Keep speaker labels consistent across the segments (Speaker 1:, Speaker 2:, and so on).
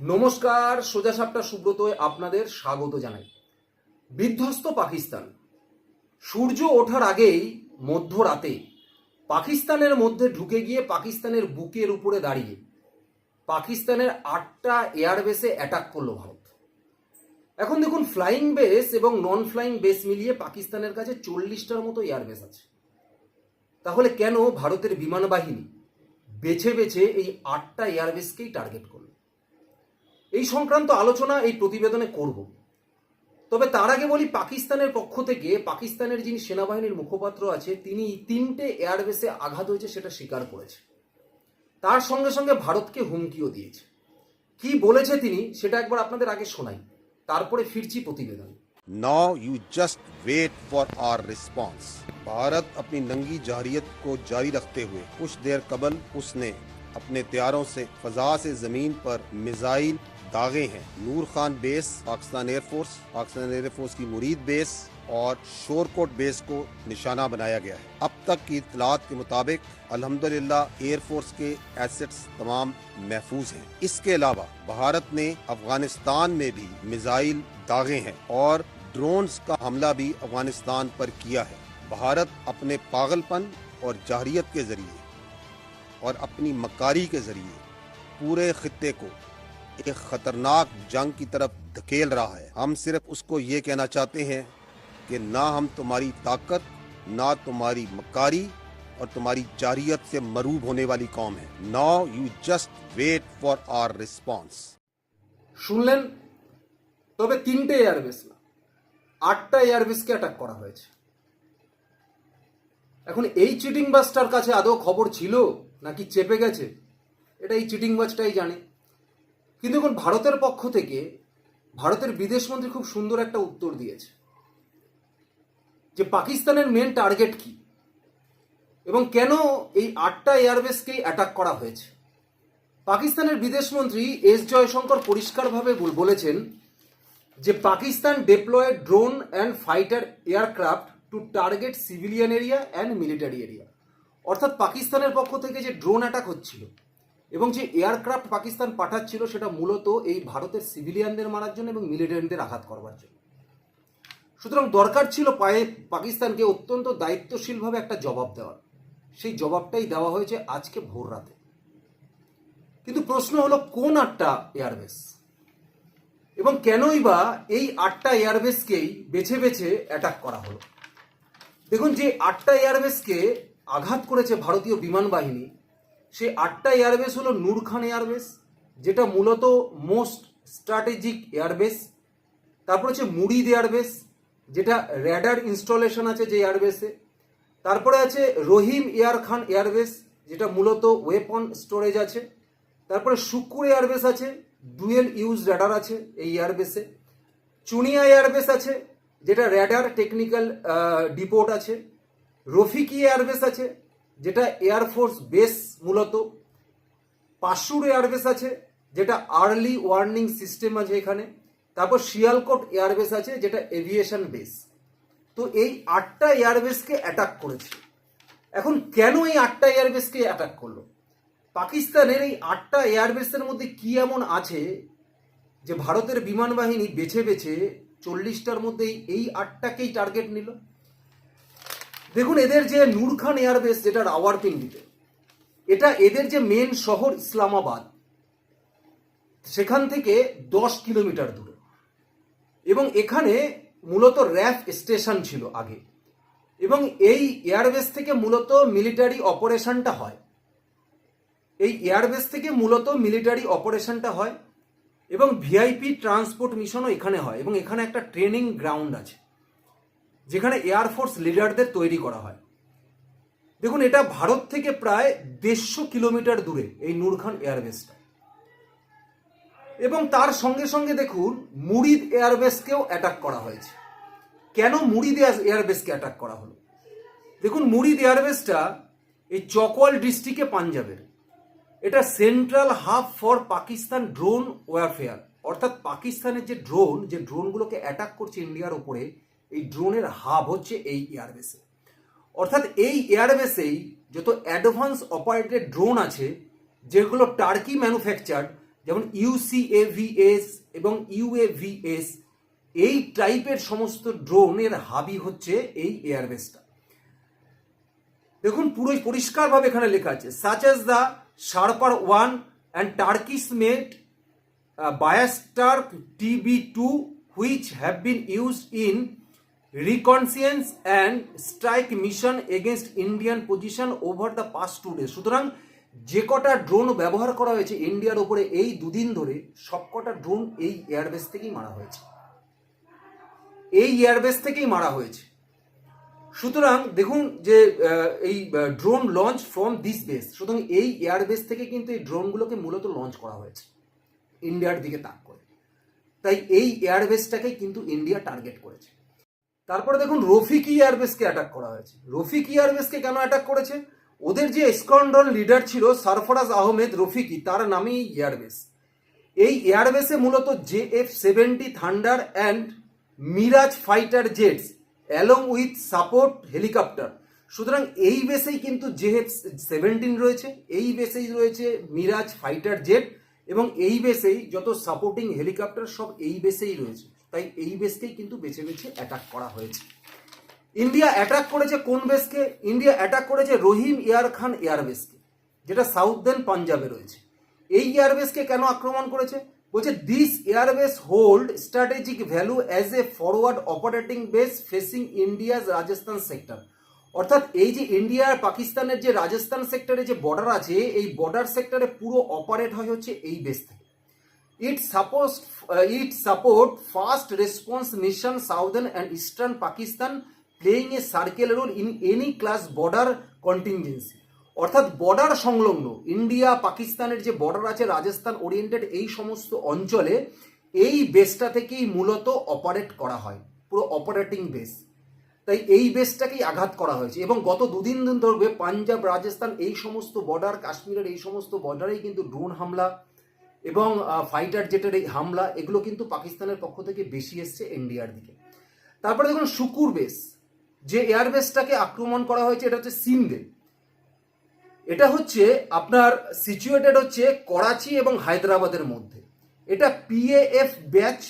Speaker 1: নমস্কার, সোজা সাপটা সুব্রতয় আপনাদের স্বাগত জানাই। বিধ্বস্ত পাকিস্তান। সূর্য ওঠার আগেই মধ্যরাতে পাকিস্তানের মধ্যে ঢুকে গিয়ে পাকিস্তানের বুকের উপরে দাঁড়িয়ে পাকিস্তানের আটটা এয়ারবেসে অ্যাটাক করল ভারত। এখন দেখুন ফ্লাইং বেস এবং নন ফ্লাইং বেস মিলিয়ে পাকিস্তানের কাছে চল্লিশটার মতো এয়ারবেস আছে। তাহলে কেন ভারতের বিমান বাহিনী বেছে বেছে এই আটটা এয়ারবেসকেই টার্গেট করল? এই সংক্রান্ত আলোচনা এই প্রতিবেদনে করব তবে তার আগে বলি পাকিস্তানের পক্ষ থেকে পাকিস্তানের যিনি সেনাবাহিনীর মুখপাত্র আছে তিনি তিনটে এয়ারবেসে আঘাত হয়েছে সেটা স্বীকার করেছে তার সঙ্গে সঙ্গে ভারতকে হুমকিও দিয়েছে কি বলেছে তিনি সেটা একবার আপনাদের আগে শোনাই তারপরে ফিরছি প্রতিবেদন
Speaker 2: Now you just wait for our response. Bharat अपनी नंगी जारियत को जारी रखते हुए कुछ देर कबल उसने अपने त्यारों से फजा से जमीन पर मिसाइल داغے ہیں۔ نور خان بیس، پاکستان ایئر فورس، پاکستان ایئر فورس کی مرید بیس اور شور کوٹ بیس کو نشانہ بنایا گیا ہے۔ اب تک کی اطلاعات کے مطابق الحمدللہ ایئر فورس کے ایسٹس تمام محفوظ ہیں۔ اس کے علاوہ بھارت نے افغانستان میں بھی میزائل داغے ہیں اور ڈرونز کا حملہ بھی افغانستان پر کیا ہے۔ بھارت اپنے پاگل پن اور جہریت کے ذریعے اور اپنی مکاری کے ذریعے پورے خطے کو एक खतरनाक जंग की तरफ धकेल रहा है हम सिर्फ उसको ये कहना चाहते हैं कि ना हम तुम्हारी ताकत ना तुम्हारी मकारी और तुम्हारी जारियत से मरूब होने वाली कौम है now you just wait for our response
Speaker 1: শুনলেন তবে তিনটে এয়ারবেস না আটটা এয়ারবেসকে অ্যাটাক করা হয়েছে এখন এই চিটিং বাসটার কাছে আদৌ খবর ছিল নাকি চেপে গেছে এটা এই চিটিং বাসটাই জানে কিন্তু এখন ভারতের পক্ষ থেকে ভারতের বিদেশমন্ত্রী খুব সুন্দর একটা উত্তর দিয়েছে যে পাকিস্তানের মেন টার্গেট কি? এবং কেন এই আটটা এয়ারবেসকেই অ্যাটাক করা হয়েছে? পাকিস্তানের বিদেশমন্ত্রী এস জয়শঙ্কর পরিষ্কারভাবে বলেছেন যে Pakistan deployed drone and fighter aircraft to target civilian area and military area অর্থাৎ পাকিস্তানের পক্ষ থেকে যে ড্রোন অ্যাটাক হচ্ছিল এবং যে এয়ারক্রাফট পাকিস্তান পাঠাচ্ছিল সেটা মূলত এই ভারতের সিভিলিয়ানদের মারার জন্য এবং মিলিটারিদের আঘাত করবার জন্য। সুতরাং দরকার ছিল পায়ে পাকিস্তানকে অত্যন্ত দায়িত্বশীলভাবে একটা জবাব দেওয়ার। সেই জবাবটাই দেওয়া হয়েছে আজকে ভোর রাতে। কিন্তু প্রশ্ন হলো, কোন আটটা এয়ারবেস? এবং কেনই বা এই আটটা এয়ারবেসকেই বেছে বেছে অ্যাটাক করা হলো? দেখুন, যে আটটা এয়ারবেসকে আঘাত করেছে ভারতীয় বিমান বাহিনী সে আটটা এয়ারবেস হলো নূর খান এয়ারবেস যেটা মূলত মোস্ট স্ট্র্যাটেজিক এয়ারবেস তারপর হচ্ছে মুরিদ এয়ারবেস যেটা র্যাডার ইনস্টলেশন আছে যে এয়ারবেসে তারপরে আছে রহিম এয়ার খান এয়ারবেস যেটা মূলত ওয়েপন স্টোরেজ আছে। তারপরে শুক্কুর এয়ারবেস আছে ডুয়েল ইউজ র্যাডার আছে এই এয়ারবেসে চুনিয়া এয়ারবেস আছে, যেটা র্যাডার টেকনিক্যাল ডিপোর্ট আছে। রফিকি এয়ারবেস আছে যেটা এয়ারফোর্স বেস মূলত পাশুর এয়ারবেস আছে, যেটা আর্লি ওয়ার্নিং সিস্টেম আছে এখানে, তারপর শিয়ালকোট এয়ারবেস আছে, যেটা এভিয়েশন বেস তো এই আটটা এয়ারবেসকে অ্যাটাক করেছে। এখন কেন এই আটটা এয়ারবেসকে অ্যাটাক করল? পাকিস্তানের এই আটটা এয়ারবেসের মধ্যে কি এমন আছে যে ভারতের বিমান বাহিনী বেছে বেছে চল্লিশটার মধ্যে এই- আটটাকেই টার্গেট নিল? দেখুন, এদের যে নূর খান এয়ারবেস, যেটা রাওয়ারপিন্ডিতে, এটা এদের যে মেন শহর ইসলামাবাদ, সেখান থেকে দশ কিলোমিটার দূরে। এবং এখানে মূলত র্যাফ স্টেশন ছিল আগে। এবং এই এয়ারবেস থেকে মূলত মিলিটারি অপারেশনটা হয়। এই এয়ারবেস থেকে মূলত মিলিটারি অপারেশনটা হয় এবং ভিআইপি ট্রান্সপোর্ট মিশনও এখানে হয় এবং এখানে একটা ট্রেনিং গ্রাউন্ড আছে। যেখানে এয়ারফোর্স লিডারদের তৈরি করা হয়। দেখুন, এটা ভারত থেকে প্রায় দেড়শো কিলোমিটার দূরে, এই নূরখান এয়ারবেসটা এবং তার সঙ্গে সঙ্গে দেখুন মুরিদ এয়ারবেসকেও অ্যাটাক করা হয়েছে। কেন মুরিদ এয়ার- এয়ারবেসকে অ্যাটাক করা হলো? দেখুন মুরিদ এয়ারবেসটা এই চকওয়াল ডিস্ট্রিক্টে পাঞ্জাবের। এটা central hub for Pakistan drone warfare অর্থাৎ পাকিস্তানের যে ড্রোন যে ড্রোনগুলোকে অ্যাটাক করছে ইন্ডিয়ার ওপরে এই ড্রোনের হাব হচ্ছে এই এয়ারবেসে। অর্থাৎ এই এয়ারবেসেই যত অ্যাডভান্স অপারেটেড ড্রোন আছে, যেগুলো টার্কি ম্যানুফ্যাকচার যেমন ইউসিএভিএস এবং ইউএভিএস এই টাইপের সমস্ত ড্রোনের হাবি হচ্ছে এই এয়ারবেসটা। দেখুন, পুরোই পরিষ্কারভাবে এখানে লেখা আছে such as the Shahpar one and Turkish made বায়াস্টার্ক TB two which have been used in reconnaissance and strike mission against Indian position over the past two days. সুতরাং যে কটা ড্রোন ব্যবহার করা হয়েছে ইন্ডিয়ার ওপরে এই দুদিন ধরে, সব কটা ড্রোন এই এয়ারবেস থেকেই মারা হয়েছে। এই এয়ারবেস থেকেই মারা হয়েছে। সুতরাং দেখুন যে এই drone launch from this base সুতরাং এই এয়ারবেস থেকে কিন্তু এই ড্রোনগুলোকে মূলত লঞ্চ করা হয়েছে, ইন্ডিয়ার দিকে তাক করে। তাই এই এয়ারবেসটাকেই কিন্তু ইন্ডিয়া টার্গেট করেছে। তারপরে দেখুন রফিক এয়ারবেসকে অ্যাটাক করা হয়েছে। রফিক এয়ারবেসকে কেন অ্যাটাক করেছে? ওদের যে স্কন্ডন লিডার ছিল সারফরাজ আহমেদ রফিকি তার নামই এয়ারবেস এই এয়ারবেসে মূলত J F seventy, thunder and Mirage fighter jets along with support helicopter সুতরাং এই বেসেই কিন্তু জে এফ সেভেন্টিন রয়েছে, এই বেসেই রয়েছে মিরাজ ফাইটার জেট। এবং এই বেসেই যত সাপোর্টিং হেলিকপ্টার সব এই বেসেই রয়েছে। তাই এই বেসকেই কিন্তু বেছে বেছে অ্যাটাক করা হয়েছে। ইন্ডিয়া অ্যাটাক করেছে কোন বেসকে? ইন্ডিয়া অ্যাটাক করেছে রহিম ইয়ার খান এয়ারবেসকে যেটা সাউথদেন পাঞ্জাবে রয়েছে। এই এয়ারবেসকে কেন আক্রমণ করেছে? বলছে this airbase hold strategic value as a forward operating base facing India's Rajasthan sector অর্থাৎ এই যে ইন্ডিয়া আর পাকিস্তানের যে রাজস্থান সেক্টরে যে বর্ডার আছে, এই বর্ডার সেক্টরে পুরো অপারেট হয় হচ্ছে এই বেস থেকে। It supports it support support response response mission and eastern Pakistan Pakistan a circle role in any class border contingency অর্থাৎ বর্ডার সংলগ্ন ইন্ডিয়া পাকিস্তানের যে বর্ডার আছে, রাজস্থান ওরিয়েন্টেড এই সমস্ত অঞ্চলে এই বেসটা থেকেই মূলত অপারেট করা হয়, পুরো অপারেটিং বেস তাই এই বেসটাকেই আঘাত করা হয়েছে। এবং গত দুদিন দিন ধরবে পাঞ্জাব, রাজস্থান এই সমস্ত বর্ডার কাশ্মীরের এই সমস্ত বর্ডারেই কিন্তু ড্রোন হামলা এবং ফাইটার জেটের এই হামলা, এগুলো কিন্তু পাকিস্তানের পক্ষ থেকে বেশি এসছে এনডিআর দিকে। তারপরে দেখুন শুকুর বেস, যে এয়ারবেসটাকে আক্রমণ করা হয়েছে, এটা হচ্ছে সিন্দে এটা হচ্ছে আপনার সিচুয়েটেড হচ্ছে করাচি এবং হায়দ্রাবাদের মধ্যে। এটা PAF base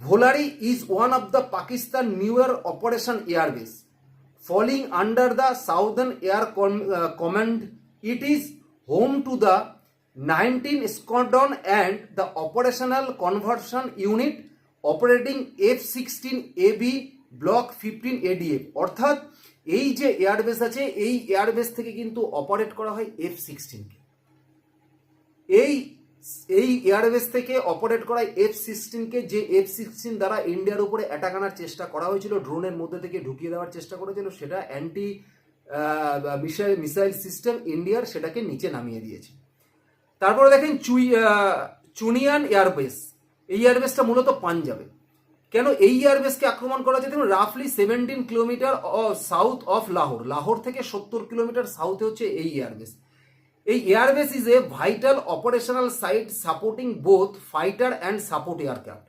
Speaker 1: Bholari is one of the Pakistan new newer operation airbase falling under the southern air command it is home to the nineteen squadron and the operational conversion unit operating F sixteen A B block fifteen ADF অর্থাৎ এই যে airbase আছে, এই airbase থেকে কিন্তু operate করা হয় F সিক্সটিনকে এই এই এয়ারবেস থেকে অপারেট করা এফ সিক্সটিনকে যে এফ সিক্সটিন দ্বারা ইন্ডিয়ার উপরে অ্যাটাক আনার চেষ্টা করা হয়েছিল, ড্রোনের মধ্যে থেকে ঢুকিয়ে দেওয়ার চেষ্টা করেছিল, সেটা অ্যান্টি মিসাইল মিসাইল সিস্টেম ইন্ডিয়ার সেটাকে নিচে নামিয়ে দিয়েছে। তারপরে দেখেন চুই চুনিয়ান এয়ারবেস, এই এয়ারবেসটা মূলত পাঞ্জাবে। কেন এই এয়ারবেসকে আক্রমণ করা হচ্ছে দেখুন রাফলি seventeen kilometre south of Lahore Lahore থেকে সত্তর কিলোমিটার সাউথে হচ্ছে এই এয়ারবেস। এই airbase is a vital operational site supporting both, fighter and support aircraft.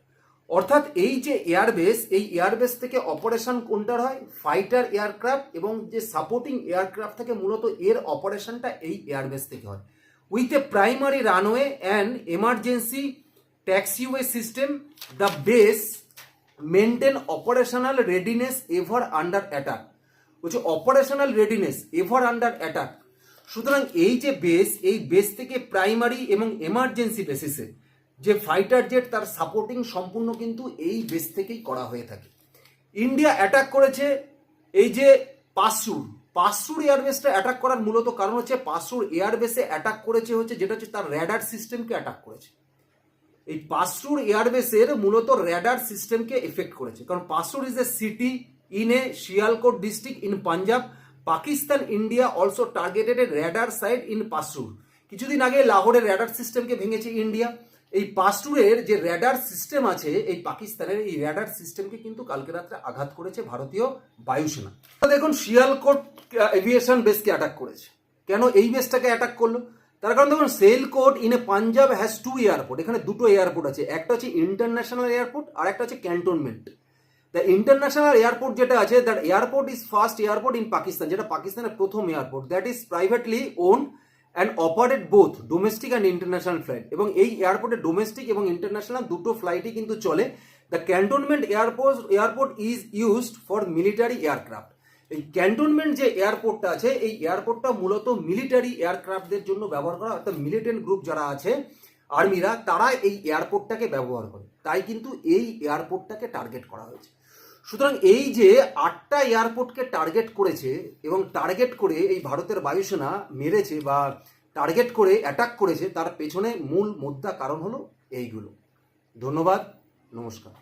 Speaker 1: অর্থাৎ এই যে এয়ারবেস, এই এয়ারবেস থেকে অপারেশন কোনটার হয়? ফাইটার এয়ারক্রাফট এবং যে সাপোর্টিং এয়ারক্রাফট থেকে মূলত এর অপারেশনটা এই এয়ারবেস থেকে হয়। With a primary runway and emergency taxiway system, the base maintain operational readiness ever under attack. বলছে, operational readiness, ever under attack. সুতরাং এই যে বেস এই বেস থেকে প্রাইমারি এবং এমার্জেন্সি বেসিসে যে ফাইটার জেট তার সাপোর্টিং সম্পূর্ণ কিন্তু এই বেস থেকেই করা হয়ে থাকে। ইন্ডিয়া অ্যাটাক করেছে এই যে পাসুর পাসুর এয়ারবেসটা অ্যাটাক করার মূলত কারণ হচ্ছে পাসুর এয়ারবেসে অ্যাটাক করেছে হচ্ছে যেটা হচ্ছে তার র্যাডার সিস্টেমকে অ্যাটাক করেছে। এই পাসরুর এয়ারবেসের মূলত র্যাডার সিস্টেমকে এফেক্ট করেছে। কারণ Pasrur is a city in a Sialkot district in Punjab Pakistan, India also targeted radar site in Pasrur কিছুদিন আগে লাহোরের র্যাডার সিস্টেমকে ভেঙেছে ইন্ডিয়া। এই পাসরুরের যে র্যাডার সিস্টেম আছে, এই পাকিস্তানের এই র্যাডার সিস্টেমকে কিন্তু কালকে রাত্রে আঘাত করেছে ভারতীয় বায়ুসেনা। দেখুন, শিয়ালকোট এভিয়েশন বেসকে অ্যাটাক করেছে। কেন এই বেসটাকে অ্যাটাক করল? তার কারণ দেখুন Sialkot in a Punjab has two airport এখানে দুটো এয়ারপোর্ট আছে। একটা হচ্ছে ইন্টারন্যাশনাল এয়ারপোর্ট আর একটা হচ্ছে ক্যান্টনমেন্ট দ্য ইন্টারন্যাশনাল এয়ারপোর্ট যেটা আছে that airport is first airport in Pakistan যেটা পাকিস্তানের প্রথম airport that is privately own and operate both domestic and international flight এবং এই এয়ারপোর্টে ডোমেস্টিক এবং ইন্টারন্যাশনাল দুটো ফ্লাইটই কিন্তু চলে। The cantonment airport airport is used for military aircraft এই ক্যান্টনমেন্ট যে এয়ারপোর্টটা আছে, এই এয়ারপোর্টটা মূলত মিলিটারি এয়ারক্রাফটদের জন্য ব্যবহার করা অর্থাৎ মিলিটেন্ট গ্রুপ যারা আছে আর্মিরা তারা এই এয়ারপোর্টটাকে ব্যবহার করে। তাই কিন্তু এই এয়ারপোর্টটাকে টার্গেট করা হয়েছে। সুতরাং এই যে আটটা এয়ারপোর্টকে টার্গেট করেছে এবং টার্গেট করে এই ভারতের বায়ুসেনা মেরেছে বা টার্গেট করে অ্যাটাক করেছে, তার পেছনে মূল মুদ্রা কারণ হলো এইগুলো। ধন্যবাদ, নমস্কার।